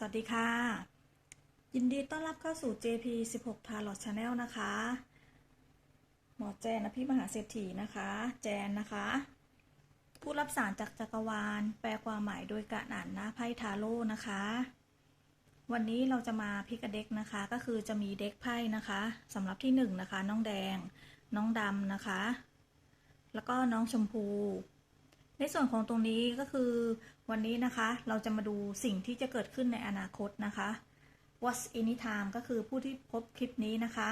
สวัสดีค่ะ ยินดีต้อนรับเข้าสู่ JP 16 Tarot Channel นะคะ หมอแจนนะพี่มหาเศรษฐีนะคะ แจนนะคะ ผู้รับสารจากจักรวาล แปลความหมายโดยการอ่านหน้าไพ่ทาโร่นะคะ วันนี้เราจะมาพิกเด็กนะคะ ก็คือจะมีเด็กไพ่นะคะสำหรับที่หนึ่งนะคะ น้องแดง น้องดำนะคะ แล้วก็น้องชมพู ในส่วนของตรงนี้ก็คือวันนี้นะคะ เราจะมาดูสิ่งที่จะเกิดขึ้นในอนาคตนะคะ What's anytime ก็คือผู้ที่พบคลิปนี้นะคะ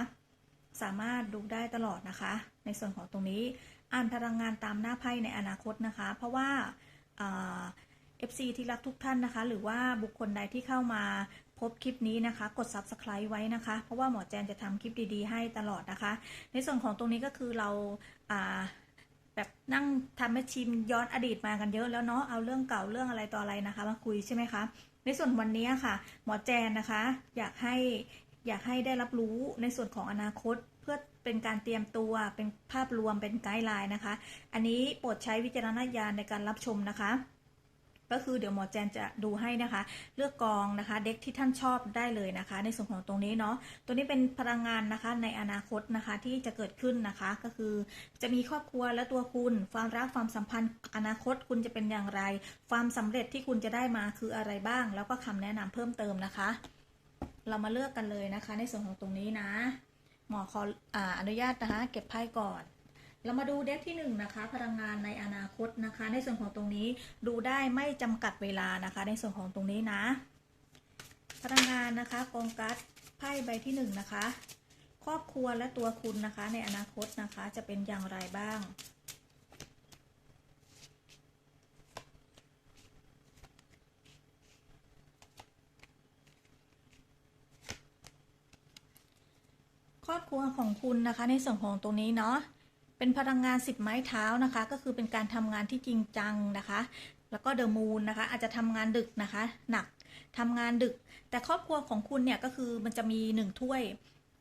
สามารถดูได้ตลอดนะคะ ในส่วนของตรงนี้อ่านพลังงานตามหน้าไพ่ในอนาคตนะคะ เพราะว่าอ่า FC ที่รักทุกท่านนะคะ หรือว่าบุคคลใดที่เข้ามาพบคลิปนี้นะคะ กด Subscribe ไว้นะคะ เพราะว่าหมอแจนจะทำคลิปดีๆ ให้ตลอดนะคะ ในส่วนของตรงนี้ก็คือเราา แบบนั่งทำแมชชีนย้อนอดีตมากันเยอะแล้วเนาะเอาเรื่องเก่าเรื่องอะไรต่ออะไรนะคะ มาคุยใช่ไหมคะ ในส่วนวันนี้ค่ะ หมอแจนนะคะ อยากให้อยากให้ได้รับรู้ในส่วนของอนาคตเพื่อเป็นการเตรียมตัวเป็นภาพรวมเป็นไกด์ไลน์นะคะ อันนี้โปรดใช้วิจารณญาณในการรับชมนะคะ ก็คือเดี๋ยวหมอแจนจะดูให้นะคะ เลือกกองนะคะ เด็กที่ท่านชอบได้เลยนะคะ ในส่วนของตรงนี้เนาะตัวนี้เป็นพลังงานนะคะในอนาคตนะคะที่จะเกิดขึ้นนะคะ ก็คือจะมีครอบครัวและตัวคุณ ความรักความสัมพันธ์ อนาคตคุณจะเป็นอย่างไร ความสำเร็จที่คุณจะได้มาคืออะไรบ้าง แล้วก็คำแนะนำเพิ่มเติมนะคะ เรามาเลือกกันเลยนะคะ ในส่วนของตรงนี้นะ หมอขอออนุญาตนะคะ เก็บไพ่ก่อน เรามาดูเด็กที่หนึ่งนะคะพลังงานในอนาคตนะคะ ในส่วนของตรงนี้ดูได้ไม่จำกัดเวลานะคะ ในส่วนของตรงนี้นะ พลังงานนะคะกองกัดไพ่ใบที่หนึ่งนะคะ ครอบครัวและตัวคุณนะคะ ในอนาคตนะคะจะเป็นอย่างไรบ้างครอบครัวของคุณนะคะในส่วนของตรงนี้เนาะ เป็นพลังงานสิบไม้เท้านะคะ ก็คือเป็นการทำงานที่จริงจังนะคะ แล้วก็เดอะมูนนะคะ อาจจะทำงานดึกนะคะ หนักทำงานดึก แต่ครอบครัวของคุณเนี่ยก็คือมันจะมีหนึ่งถ้วย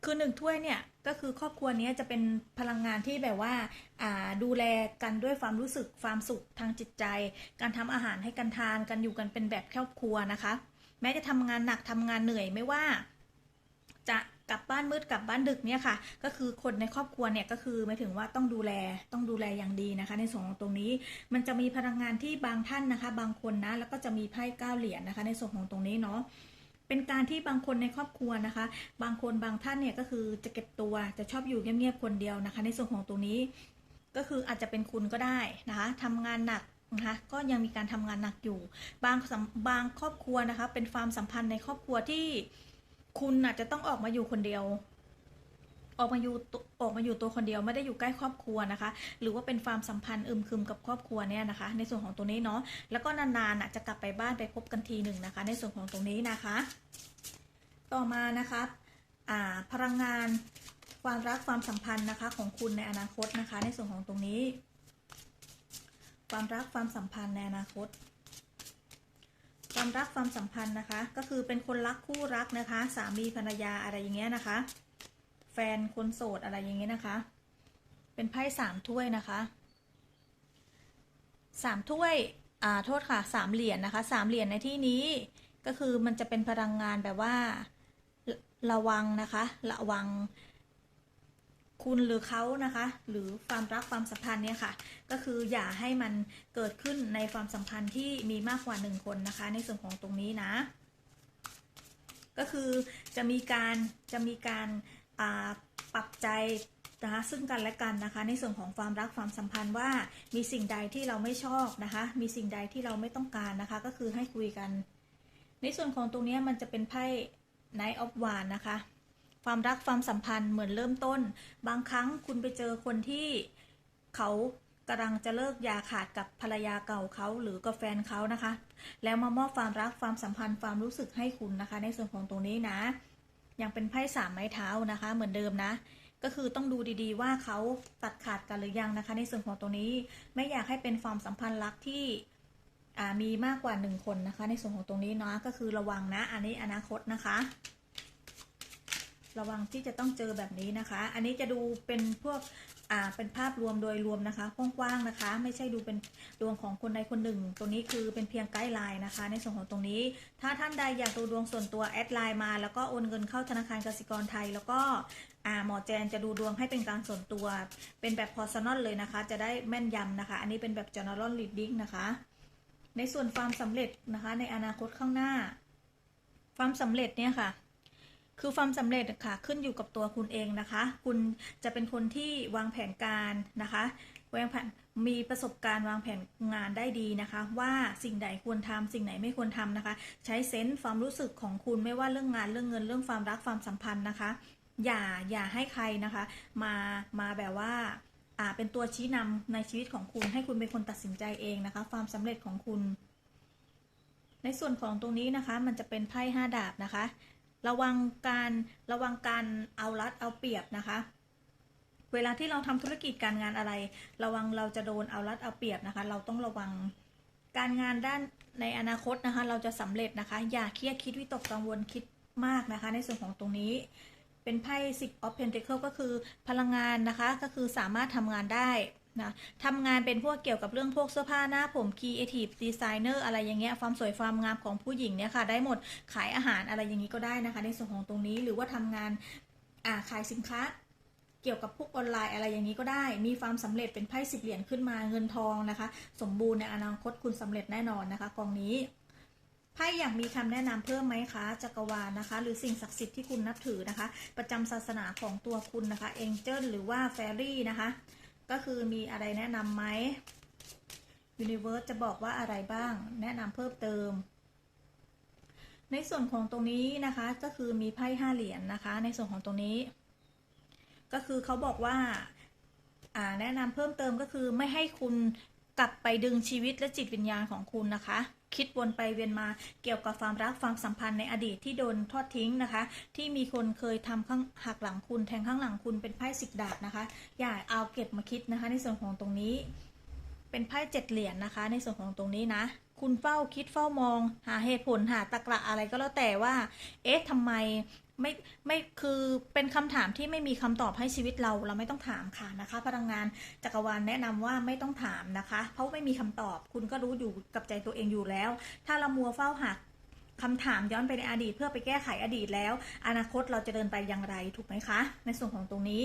คือหนึ่งถ้วยเนี่ยก็คือครอบครัวนี้จะเป็นพลังงานที่แบบว่าอ่าดูแลกันด้วยความรู้สึกความสุขทางจิตใจ การทำอาหารให้กันทานกันอยู่กันเป็นแบบครอบครัวนะคะ แม้จะทำงานหนักทำงานเหนื่อยไม่ว่า จะ กลับบ้านมืดกลับบ้านดึกเนี่ยค่ะ ก็คือคนในครอบครัวเนี่ยก็คือหมายถึงว่าต้องดูแลต้องดูแลอย่างดีนะคะ ในส่วนของตรงนี้มันจะมีพลังงานที่บางท่านนะคะ บางคนนะแล้วก็จะมีไพ่เก้าเหรียญนะคะ ในส่วนของตรงนี้เนาะเป็นการที่บางคนในครอบครัวนะคะ บางคนบางท่านเนี่ยก็คือจะเก็บตัวจะชอบอยู่เงียบๆคนเดียวนะคะ ในส่วนของตรงนี้ ก็คืออาจจะเป็นคุณก็ได้นะคะทำงานหนักนะคะก็ยังมีการทำงานหนักอยู่ บางบางครอบครัวนะคะ เป็นความสัมพันธ์ในครอบครัวที่ คุณอาจจะต้องออกมาอยู่คนเดียว ออกมาอยู่ออกมาอยู่ตัวคนเดียวไม่ได้อยู่ใกล้ครอบครัวนะคะ หรือว่าเป็นความสัมพันธ์อึมครึมกับครอบครัวเนี่ยนะคะ ในส่วนของตรงนี้เนาะแล้วก็นานๆจะกลับไปบ้านไปพบกันทีหนึ่งนะคะ ในส่วนของตรงนี้นะคะ ต่อมานะคะอ่าพลังงานความรักความสัมพันธ์นะคะของคุณในอนาคตนะคะ ในส่วนของตรงนี้ ความรักความสัมพันธ์ในอนาคต ความรักความสัมพันธ์นะคะ ก็คือเป็นคนรักคู่รักนะคะ สามีภรรยาอะไรอย่างเงี้ยนะคะ แฟนคนโสดอะไรอย่างเงี้ยนะคะ เป็นไพ่สามถ้วยนะคะสามถ้วยอ่าโทษค่ะสามเหรียญนะคะสามเหรียญในที่นี้ก็คือมันจะเป็นพลังงานแบบว่าระระวังนะคะ ระวัง คุณหรือเขานะคะ หรือความรักความสัมพันธ์เนี่ยค่ะ ก็คืออย่าให้มันเกิดขึ้นในความสัมพันธ์ที่มีมากกว่าหนึ่งคนนะคะ ในส่วนของตรงนี้นะ ก็คือจะมีการจะมีการาปรับใจนะคะซึ่งกันและกันนะคะ ในส่วนของความรักความสัมพันธ์ว่ามีสิ่งใดที่เราไม่ชอบนะคะ มีสิ่งใดที่เราไม่ต้องการนะคะ ก็คือให้คุยกัน ในส่วนของตรงนี้มันจะเป็นไพ่ Night of w a n นะคะ ความรักความสัมพันธ์เหมือนเริ่มต้น บางครั้งคุณไปเจอคนที่เขากำลังจะเลิกยาขาดกับภรรยาเก่าเขาหรือกับแฟนเขานะคะ แล้วมามอบความรักความสัมพันธ์ความรู้สึกให้คุณนะคะ ในส่วนของตรงนี้นะ ยังเป็นไพ่สามไม้เท้านะคะ เหมือนเดิมนะ ก็คือต้องดูดีๆว่าเขาตัดขาดกันหรือยังนะคะ ในส่วนของตรงนี้ไม่อยากให้เป็นความสัมพันธ์รักที่มีมากกว่าหนึ่งคนนะคะ ในส่วนของตรงนี้เนาะก็คือระวังนะ อันนี้อนาคตนะคะ ระวังที่จะต้องเจอแบบนี้นะคะ อันนี้จะดูเป็นพวกอ่าเป็นภาพรวมโดยรวมนะคะกว้างๆนะคะ ไม่ใช่ดูเป็นดวงของคนใดคนหนึ่งตรงนี้คือเป็นเพียงไกด์ไลน์นะคะ ในส่วนของตรงนี้ ถ้าท่านใดอยากดูดวงส่วนตัวแอดไลน์มา แล้วก็โอนเงินเข้าธนาคารกสิกรไทย แล้วก็อ่าหมอแจนจะดูดวงให้เป็นการส่วนตัว เป็นแบบ personal เลยนะคะ จะได้แม่นยำนะคะ อันนี้เป็นแบบ general reading นะคะ ในส่วนความสำเร็จนะคะ ในอนาคตข้างหน้า ความสำเร็จเนี่ยค่ะ คือความสำเร็จค่ะขึ้นอยู่กับตัวคุณเองนะคะ คุณจะเป็นคนที่วางแผนการนะคะวางแผนมีประสบการณ์วางแผนงานได้ดีนะคะ ว่าสิ่งใดควรทำสิ่งไหนไม่ควรทำนะคะ ใช้เซนส์ความรู้สึกของคุณไม่ว่าเรื่องงานเรื่องเงินเรื่องความรักความสัมพันธ์นะคะ อย่าอย่าให้ใครนะคะ มามาแบบว่าอ่าเป็นตัวชี้นำในชีวิตของคุณ ให้คุณเป็นคนตัดสินใจเองนะคะ ความสำเร็จของคุณ ในส่วนของตรงนี้นะคะ มันจะเป็นไพ่ห้าดาบนะคะ ระวังการระวังการเอารัดเอาเปรียบนะคะ เวลาที่เราทำธุรกิจการงานอะไร ระวังเราจะโดนเอารัดเอาเปรียบนะคะ เราต้องระวังการงานด้านในอนาคตนะคะ เราจะสำเร็จนะคะ อย่าเครียดคิดวิตกกังวลคิดมากนะคะ ในส่วนของตรงนี้เป็นไพ่ Six of Pentacle ก็คือพลังงานนะคะ ก็คือสามารถทำงานได้ นะทำงานเป็นพวกเกี่ยวกับเรื่องพวกเสื้อผ้าหน้าผม Creative Designer อะไรอย่างเงี้ยความสวยความงามของผู้หญิงเนี่ยค่ะ ได้หมดขายอาหารอะไรอย่างนี้ก็ได้นะคะ ในส่วนของตรงนี้หรือว่าทำงานอ่าขายสินค้าเกี่ยวกับพวกออนไลน์อะไรอย่างนี้ก็ได้ มีความสำเร็จเป็นไพ่สิบเหรียญขึ้นมาเงินทองนะคะ สมบูรณ์ในอนาคตคุณสำเร็จแน่นอนนะคะกองนี้ไพ่อยากมีคำแนะนำเพิ่มไหมคะจักรวาลนะคะ หรือสิ่งศักดิ์สิทธิ์ที่คุณนับถือนะคะ ประจำศาสนาของตัวคุณนะคะเองเจิลหรือว่าแฟรี่นะคะ ก็คือมีอะไรแนะนำไหม Universe จะบอกว่าอะไรบ้าง แนะนำเพิ่มเติม ในส่วนของตรงนี้นะคะก็คือมีไพ่ห้าเหรียญนนะคะ ในส่วนของตรงนี้ ก็คือเขาบอกว่าแนะนำเพิ่มเติมก็คือไม่ให้คุณกลับไปดึงชีวิตและจิตวิญญาณของคุณนะคะ คิดวนไปเวียนมาเกี่ยวกับความรักความสัมพันธ์ในอดีตที่โดนทอดทิ้งนะคะ ที่มีคนเคยทำข้างหักหลังคุณแทงข้างหลังคุณเป็นไพ่สิกดาบนะคะ อย่าเอาเก็บมาคิดนะคะ ในส่วนของตรงนี้ เป็นไพ่เจ็ดเหรียญนะคะ ในส่วนของตรงนี้นะ คุณเฝ้าคิดเฝ้ามอง หาเหตุผลหาตะกระอะไรก็แล้วแต่ว่า เอ๊ะทำไม ไม่ไม่คือเป็นคำถามที่ไม่มีคำตอบให้ชีวิตเราเราไม่ต้องถามค่ะนะคะ พลังงานจักรวาลแนะนำว่าไม่ต้องถามนะคะ เพราะไม่มีคำตอบ คุณก็รู้อยู่กับใจตัวเองอยู่แล้ว ถ้าเรามัวเฝ้าหาคำถามย้อนไปในอดีตเพื่อไปแก้ไขอดีตแล้ว อนาคตเราจะเดินไปอย่างไรถูกไหมคะ ในส่วนของตรงนี้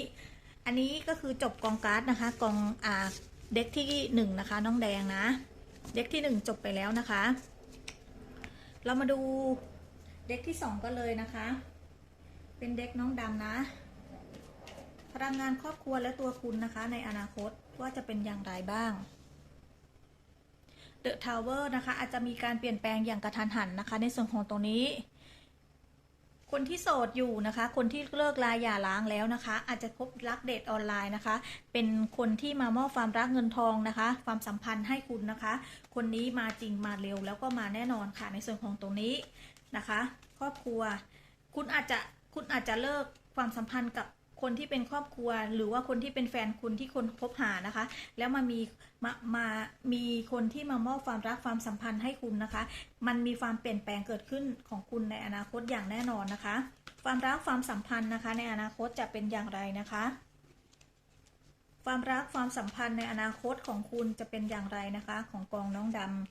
อันนี้ก็คือจบกองการ์ดนะคะกองอ่าเด็กที่หนึ่งนะคะ น้องแดงนะ เด็กที่หนึ่งจบไปแล้วนะคะ เรามาดูเด็กที่สองกันเลยนะคะ เป็นเด็กน้องดำนะ พลังงานครอบครัวและตัวคุณนะคะ ในอนาคตว่าจะเป็นอย่างไรบ้าง The Tower นะคะอาจจะมีการเปลี่ยนแปลงอย่างกระทันหันนะคะ ในส่วนของตรงนี้ คนที่โสดอยู่นะคะ คนที่เลิกลาหย่าร้างแล้วนะคะ อาจจะพบรักเดทออนไลน์นะคะ เป็นคนที่มามอบความรักเงินทองนะคะ ความสัมพันธ์ให้คุณนะคะ คนนี้มาจริงมาเร็วแล้วก็มาแน่นอนค่ะในส่วนของตรงนี้นะคะ ครอบครัว คุณอาจจะ คุณอาจจะเลิกความสัมพันธ์กับคนที่เป็นครอบครัว หรือว่าคนที่เป็นแฟนคุณที่คนพบหานะคะ แล้วมามีมามามีคนที่มามอบความรักความสัมพันธ์ให้คุณนะคะ มันมีความเปลี่ยนแปลงเกิดขึ้นของคุณในอนาคตอย่างแน่นอนนะคะ ความรักความสัมพันธ์นะคะ ในอนาคตจะเป็นอย่างไรนะคะ ความรักความสัมพันธ์ในอนาคตของคุณจะเป็นอย่างไรนะคะ ของกองน้องดำ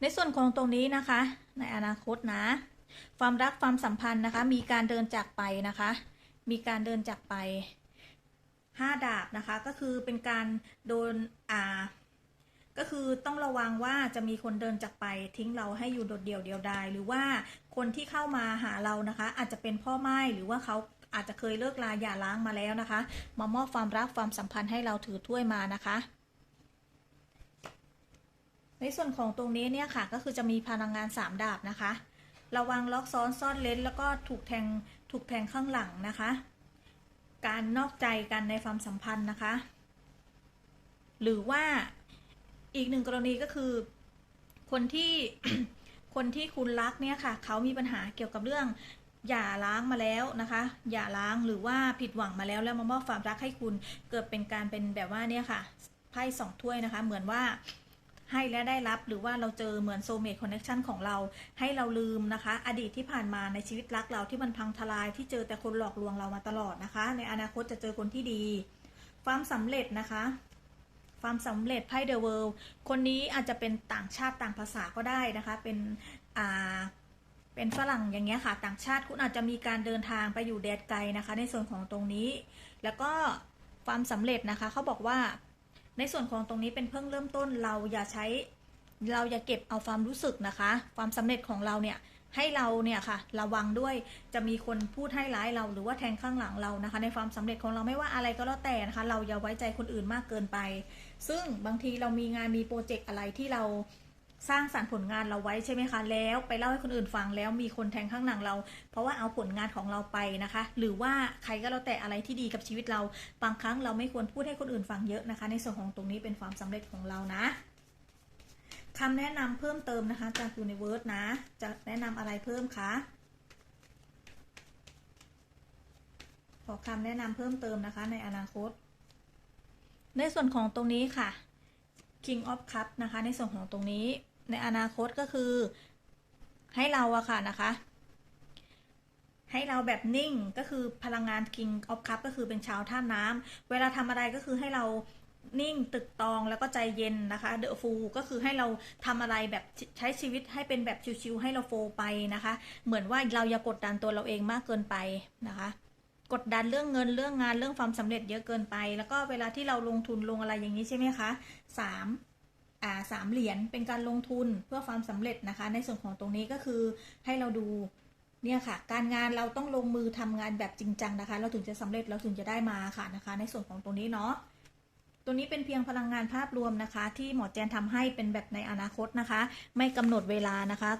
ในส่วนของตรงนี้นะคะ ในอนาคตนะ ความรักความสัมพันธ์นะคะ มีการเดินจากไปนะคะ มีการเดินจากไปห้าดาบนะคะ ก็คือเป็นการโดนอ่าก็คือต้องระวังว่าจะมีคนเดินจากไปทิ้งเราให้อยู่โดดเดี่ยวเดียวดายหรือว่าคนที่เข้ามาหาเรานะคะ อาจจะเป็นพ่อไม้หรือว่าเขาอาจจะเคยเลิกลาหย่าร้างมาแล้วนะคะ มามอบความรักความสัมพันธ์ให้เราถือถ้วยมานะคะ ในส่วนของตรงนี้เนี่ยค่ะก็คือจะมีพลังงานสามดาบนะคะ ระวังล็อกซ้อนซ่อนเลนแล้วก็ถูกแทงถูกแทงข้างหลังนะคะ การนอกใจกันในความสัมพันธ์นะคะ หรือว่าอีกหนึ่งกรณีก็คือ คนที่คนที่คุณรักเนี่ยค่ะ เขามีปัญหาเกี่ยวกับเรื่องหย่าร้างมาแล้วนะคะหย่าร้างหรือว่าผิดหวังมาแล้วแล้วมามอบความรักให้คุณเกิดเป็นการเป็นแบบว่าเนี่ยค่ะไพ่สองถ้วยนะคะ เหมือนว่า ให้และได้รับหรือว่าเราเจอเหมือนโซเม e คอนเน t ชันของเรา ให้เราลืมนะคะ อดีตที่ผ่านมาในชีวิตรักเราที่มันพังทลายที่เจอแต่คนหลอกลวงเรามาตลอดนะคะ ในอนาคตจะเจอคนที่ดี ความสำเร็จนะคะความสำเร็จไพ่เดอะเวิลด์คนนี้อาจจะเป็นต่างชาติต่างภาษาก็ได้นะคะ เป็นอ่าเป็นฝรั่งอย่างเงี้ยค่ะ ต่างชาติคุณอาจจะมีการเดินทางไปอยู่แดดไกลนะคะ ในส่วนของตรงนี้ แล้วก็ความสำเร็จนะคะเขาบอกว่า ในส่วนของตรงนี้เป็นเพิ่งเริ่มต้นเราอย่าใช้เราอย่าเก็บเอาความรู้สึกนะคะ ความสำเร็จของเราเนี่ยให้เราเนี่ยค่ะระวังด้วยจะมีคนพูดให้ร้ายเราหรือว่าแทงข้างหลังเรานะคะ ในความสำเร็จของเราไม่ว่าอะไรก็แล้วแต่นะคะ เราอย่าไว้ใจคนอื่นมากเกินไป ซึ่งบางทีเรามีงานมีโปรเจกต์อะไรที่เรา สร้างสรรค์ผลงานเราไว้ใช่ไหมคะ แล้วไปเล่าให้คนอื่นฟังแล้วมีคนแทงข้างหลังเรา เพราะว่าเอาผลงานของเราไปนะคะ หรือว่าใครก็แล้วแต่อะไรที่ดีกับชีวิตเราบางครั้งเราไม่ควรพูดให้คนอื่นฟังเยอะนะคะ ในส่วนของตรงนี้เป็นความสำเร็จของเรานะคำแนะนำเพิ่มเติมนะคะจาก Universe นะ จะแนะนำอะไรเพิ่มคะขอคำแนะนำเพิ่มเติมนะคะในอนาคต ในส่วนของตรงนี้ค่ะ King of Cup นะคะ ในส่วนของตรงนี้ ในอนาคตก็คือ ให้เราอะค่ะนะคะ ให้เราแบบนิ่งก็คือพลังงาน King of Cup ก็คือเป็นชาวท่าน้ำเวลาทำอะไรก็คือให้เรานิ่งตึกตองแล้วก็ใจเย็นนะคะเดอะฟูก็คือให้เราทำอะไรแบบใช้ชีวิตให้เป็นแบบชิวๆให้เราโฟไปนะคะ เหมือนว่าเราอย่ากดดันตัวเราเองมากเกินไปนะคะ กดดันเรื่องเงินเรื่องงานเรื่องความสำเร็จเยอะเกินไป แล้วก็เวลาที่เราลงทุนลงอะไรอย่างนี้ใช่ไหมคะสาม สามเหรียญเป็นการลงทุนเพื่อความสำเร็จนะคะ ในส่วนของตรงนี้ก็คือให้เราดูเนี่ยค่ะ การงานเราต้องลงมือทำงานแบบจริงจังนะคะ เราถึงจะสำเร็จเราถึงจะได้มาค่ะนะคะ ในส่วนของตรงนี้เนาะตัวนี้เป็นเพียงพลังงานภาพรวมนะคะ ที่หมอแจนทำให้เป็นแบบในอนาคตนะคะ ไม่กำหนดเวลานะคะ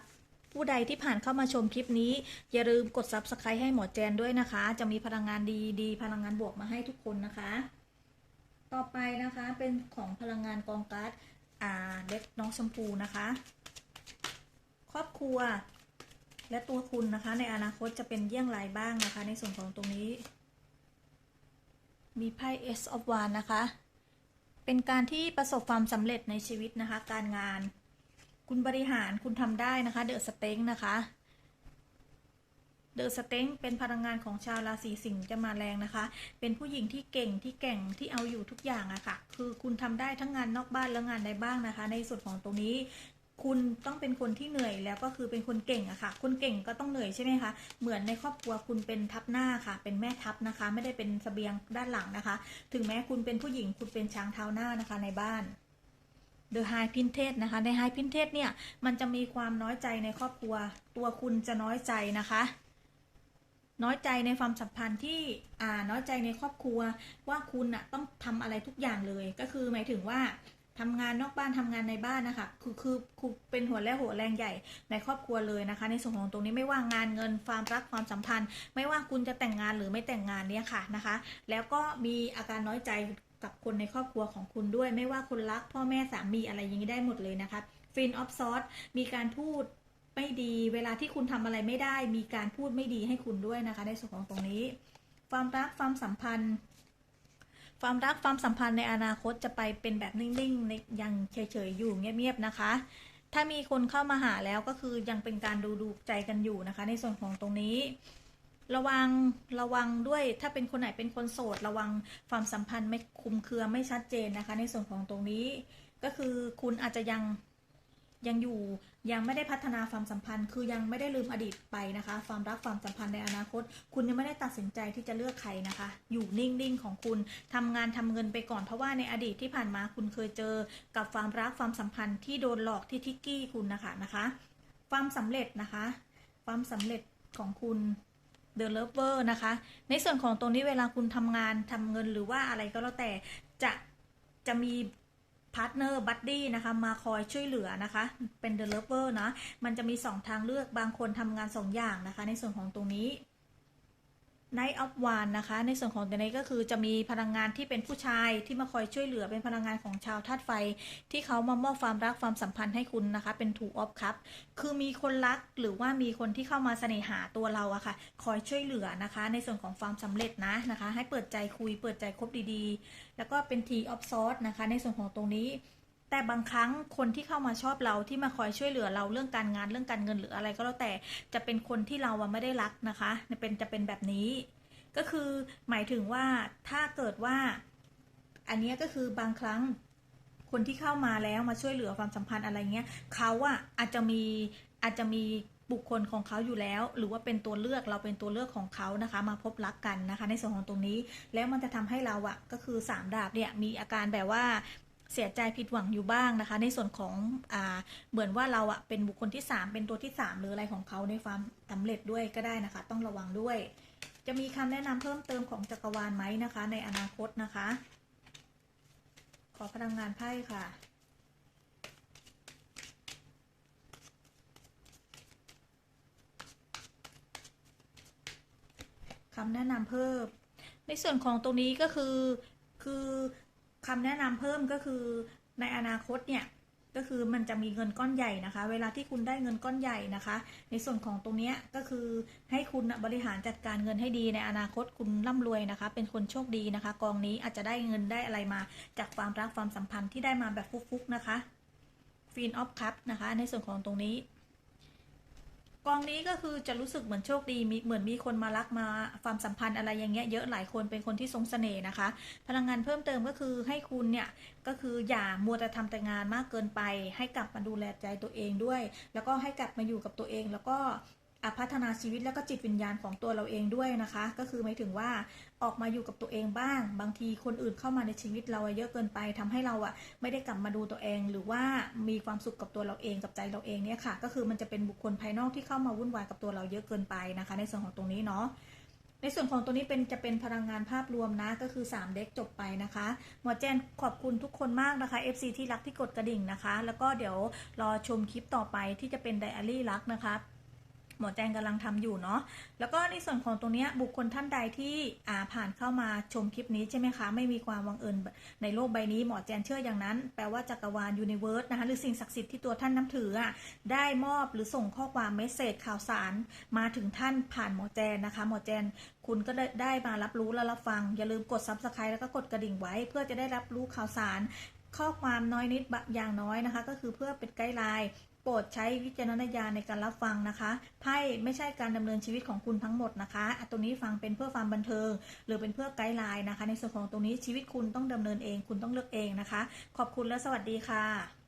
ผู้ใดที่ผ่านเข้ามาชมคลิปนี้ อย่าลืมกด subscribe ให้หมอแจนด้วยนะคะ จะมีพลังงานดีดีพลังงานบวกมาให้ทุกคนนะคะ ต่อไปนะคะเป็นของพลังงานกองการ์ด อ่าเล็กน้องชมพูนะคะ ครอบครัว และตัวคุณนะคะ ในอนาคตจะเป็นเยี่ยงไรบ้างนะคะ ในส่วนของตรงนี้ มีไพ่ S of Wands นะคะ เป็นการที่ประสบความสำเร็จในชีวิตนะคะ การงาน คุณบริหารคุณทำได้นะคะ เดอะสเต็งนะคะ ดอะสเต็งเป็นพลังงานของชาวราศีสิงห์จะมาแรงนะคะ เป็นผู้หญิงที่เก่งที่แก่งที่เอาอยู่ทุกอย่างอะค่ะ คือคุณทำได้ทั้งงานนอกบ้านและงานในบ้านนะคะ ในส่วนของตรงนี้คุณต้องเป็นคนที่เหนื่อยแล้วก็คือเป็นคนเก่งอะค่ะ คนเก่งก็ต้องเหนื่อยใช่ไหมคะ เหมือนในครอบครัวคุณเป็นทัพหน้าค่ะ เป็นแม่ทัพนะคะ ไม่ได้เป็นเสบียงด้านหลังนะคะ ถึงแม้คุณเป็นผู้หญิงคุณเป็นช้างเท้าหน้านะคะในบ้าน The High Princess นะคะ ใน High Princess เนี่ย มันจะมีความน้อยใจในครอบครัว ตัวคุณจะน้อยใจนะคะ น้อยใจในความสัมพันธ์ที่อ่าน้อยใจในครอบครัว ว่าคุณน่ะต้องทำอะไรทุกอย่างเลย ก็คือหมายถึงว่าทำงานนอกบ้านทำงานในบ้านนะคะคือคือคือเป็นหัวและหัวแรงใหญ่ในครอบครัวเลยนะคะ ในส่วนของตรงนี้ไม่ว่างานเงินความรักความสัมพันธ์ ไม่ว่าคุณจะแต่งงานหรือไม่แต่งงานเนี่ยค่ะนะคะ แล้วก็มีอาการน้อยใจกับคนในครอบครัวของคุณด้วย ไม่ว่าคนรักพ่อแม่สามีอะไรอย่างนี้ได้หมดเลยนะคะฟินออฟซอสมีการพูด ไม่ดี เวลาที่คุณทำอะไรไม่ได้ มีการพูดไม่ดีให้คุณด้วยนะคะ ในส่วนของตรงนี้ ความรักความสัมพันธ์ ความรักความสัมพันธ์ในอนาคตจะไปเป็นแบบนิ่งๆในยังเฉยๆอยู่เงียบๆนะคะ ถ้ามีคนเข้ามาหาแล้วก็คือยังเป็นการดูดูใจกันอยู่นะคะ ในส่วนของตรงนี้ระวังระวังด้วยถ้าเป็นคนไหนเป็นคนโสด ระวังความสัมพันธ์ไม่คุมเครือไม่ชัดเจนนะคะ ในส่วนของตรงนี้ ก็คือคุณอาจจะยัง ยังอยู่ยังไม่ได้พัฒนาความสัมพันธ์ คือยังไม่ได้ลืมอดีตไปนะคะ ความรักความสัมพันธ์ในอนาคต คุณยังไม่ได้ตัดสินใจที่จะเลือกใครนะคะ อยู่นิ่งๆของคุณทำงานทำเงินไปก่อนเพราะว่าในอดีตที่ผ่านมาคุณเคยเจอ กับความรักความสัมพันธ์ที่โดนหลอกที่ทิกกี้คุณนะคะนะคะ ความสำเร็จนะคะ ความสำเร็จของคุณ The Lover นะคะ ในส่วนของตรงนี้เวลาคุณทำงานทำเงินหรือว่าอะไรก็แล้วแต่จะจะมี พาร์ทเนอร์บัดดี้นะคะมาคอยช่วยเหลือนะคะ เป็นเด e Lover นะ มันจะมี 2 ทางเลือกบางคนทำงาน 2 อย่างนะคะ ในส่วนของตรงนี้ Night of One นะคะ ในส่วนของตัวนี้ก็คือจะมีพลังงานที่เป็นผู้ชายที่มาคอยช่วยเหลือเป็นพลังงานของชาวธาตุไฟ ที่เขามามอบความรักความสัมพันธ์ให้คุณนะคะ เป็น Two of Cup คือมีคนรักหรือว่ามีคนที่เข้ามาเสน่หาตัวเราอะค่ะ คอยช่วยเหลือนะคะ ในส่วนของความสำเร็จนะนะคะ ให้เปิดใจคุยเปิดใจคบดีๆ แล้วก็เป็น T of Swords นะคะ ในส่วนของตรงนี้ แต่บางครั้งคนที่เข้ามาชอบเราที่มาคอยช่วยเหลือเราเรื่องการงานเรื่องการเงินหรืออะไรก็แล้วแต่จะเป็นคนที่เราไม่ได้รักนะคะเป็นจะเป็นแบบนี้ ก็คือหมายถึงว่าถ้าเกิดว่า อันนี้ก็คือบางครั้งคนที่เข้ามาแล้วมาช่วยเหลือความสัมพันธ์อะไรเงี้ยเขาอะอาจจะมีอาจจะมีบุคคลของเขาอยู่แล้ว หรือว่าเป็นตัวเลือกเราเป็นตัวเลือกของเขานะคะ มาพบรักกันนะคะ ในส่วนของตรงนี้แล้วมันจะทำให้เราอะก็คือสามดาบเนี่ยมีอาการแบบว่า เสียใจผิดหวังอยู่บ้างนะคะ ในส่วนของอ่าเหมือนว่าเราอะเป็นบุคคลที่สามเป็นตัวที่สามหรืออะไรของเขาในความสำเร็จด้วยก็ได้นะคะ ต้องระวังด้วย จะมีคำแนะนำเพิ่มเติมของจักรวาลไหมนะคะ ในอนาคตนะคะ ขอพลังงานไพ่ค่ะคำแนะนำเพิ่ม ในส่วนของตรงนี้ก็คือคือ คำแนะนำเพิ่มก็คือในอนาคตเนี่ยก็คือมันจะมีเงินก้อนใหญ่นะคะ เวลาที่คุณได้เงินก้อนใหญ่นะคะ ในส่วนของตรงนี้ก็คือให้คุณบริหารจัดการเงินให้ดีในอนาคตคุณร่ำรวยนะคะ เป็นคนโชคดีนะคะ กองนี้อาจจะได้เงินได้อะไรมาจากความรักความสัมพันธ์ที่ได้มาแบบฟุกๆนะคะฟีนออฟคัพนะคะ ในส่วนของตรงนี้ กองนี้ก็คือจะรู้สึกเหมือนโชคดีมีเหมือนมีคนมารักมาความสัมพันธ์อะไรอย่างเงี้ยเยอะหลายคนเป็นคนที่ทรงเสน่ห์นะคะ พลังงานเพิ่มเติมก็คือให้คุณเนี่ยก็คืออย่ามัวแต่ทำแต่งานมากเกินไป ให้กลับมาดูแลใจตัวเองด้วย แล้วก็ให้กลับมาอยู่กับตัวเองแล้วก็ พัฒนาชีวิตแล้วก็จิตวิญญาณของตัวเราเองด้วยนะคะ ก็คือหมายถึงว่าออกมาอยู่กับตัวเองบ้าง บางทีคนอื่นเข้ามาในชีวิตเราเยอะเกินไปทำให้เราอะไม่ได้กลับมาดูตัวเอง หรือว่ามีความสุขกับตัวเราเองกับใจเราเองเนี่ยค่ะ ก็คือมันจะเป็นบุคคลภายนอกที่เข้ามาวุ่นวายกับตัวเราเยอะเกินไปนะคะ ในส่วนของตรงนี้เนาะในส่วนของตัวนี้เป็นจะเป็นพลังงานภาพรวมนะ ก็คือ 3 เด็กจบไปนะคะหมอแจนขอบคุณทุกคนมากนะคะ FC ที่รักที่กดกระดิ่งนะคะ แล้วก็เดี๋ยวรอชมคลิปต่อไปที่จะเป็นไดอารี่รักนะคะ หมอแจงกำลังทำอยู่เนาะแล้วก็ในส่วนของตรงนี้บุคคลท่านใดที่อ่าผ่านเข้ามาชมคลิปนี้ใช่ไหมคะไม่มีความบังเอิญในโลกใบนี้หมอแจนเชื่ออย่างนั้น แปลว่าจักรวาลยูนิเวิร์สนะคะหรือสิ่งศักดิ์สิทธิ์ที่ตัวท่านนับถืออะได้มอบหรือส่งข้อความเมสเซจข่าวสาร มาถึงท่านผ่านหมอแจนนะคะ หมอแจนคุณก็ได้ได้มารับรู้และรับฟัง อย่าลืมกด subscribe แล้วก็กดกระดิ่งไว้ เพื่อจะได้รับรู้ข่าวสารข้อความน้อยนิดบะอย่างน้อยนะคะ ก็คือเพื่อเป็นไกด์ไลน์ โปรดใช้วิจารณญาณในการรับฟังนะคะไพ่ไม่ใช่การดำเนินชีวิตของคุณทั้งหมดนะคะอะตรงนี้ฟังเป็นเพื่อความบันเทิง หรือเป็นเพื่อไกด์ไลน์นะคะ ในส่วนของตรงนี้ชีวิตคุณต้องดำเนินเอง คุณต้องเลือกเองนะคะ ขอบคุณและสวัสดีค่ะ